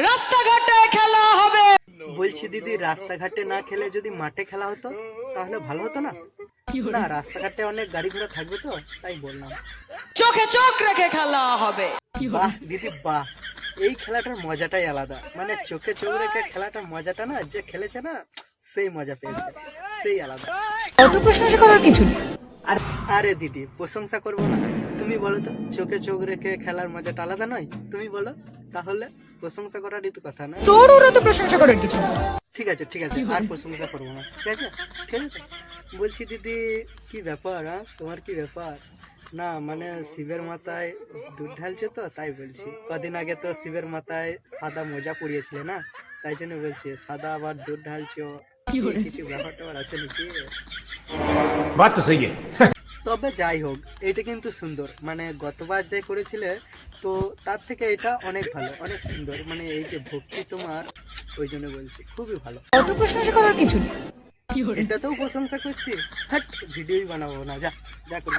রাস্তাঘাটে খেলা হবে। বলছি দিদি রাস্তাঘাটে না খেলে যদি মাঠে খেলা হতো তাহলে ভালো হতো না? না রাস্তাঘাটে অনেক গাড়ি ঘোড়া থাকবে তো তাই বললাম। চোখে চোখ রেখে খেলা হবে। বাহ দিদি বাহ। এই খেলাটার মজাটাই আলাদা। মানে চোখে চোখ রেখে খেলাটার মজাটা না যে খেলেছে না সেই মজা পেয়েছে। সেই আলাদা। অত প্রশংসা করার কিছু আর- আরে দিদি প্রশংসা করব না। তুমি বলো তো চোখে চোখ রেখে খেলার মজাটা আলাদা নয়? তুমি বলো তাহলে? প্রশংসা করারই তো কথা না। তোর ওরা তো প্রশংসা করার কিছু ঠিক আছে ঠিক আছে আর প্রশংসা করব না। ঠিক আছে? ঠিক আছে? বলছি দিদি কি ব্যাপার হ্যাঁ তোমার কি ব্যাপার? না মানে শিবের মাথায় দুধ ঢালছে তো তাই বলছি। কদিন আগে তো শিবের মাথায় সাদা মোজা পরিয়েছিলে না? তাই জন্য বলছি সাদা আবার দুধ ঢালছো। কিছু ব্যাপার ট্যাপার আছে নাকি? বাত তো সহি তবে যাই হোক এটা কিন্তু সুন্দর। মানে গতবার যে করেছিলে তো তার থেকে এটা অনেক ভালো অনেক সুন্দর। মানে এই যে ভক্তি তোমার ওই জন্য বলছি খুবই ভালো। অত প্রশংসা করার কিছু এটা এটাতেও প্রশংসা করছি। হ্যাট ভিডিওই বানাবো না যা যা কর।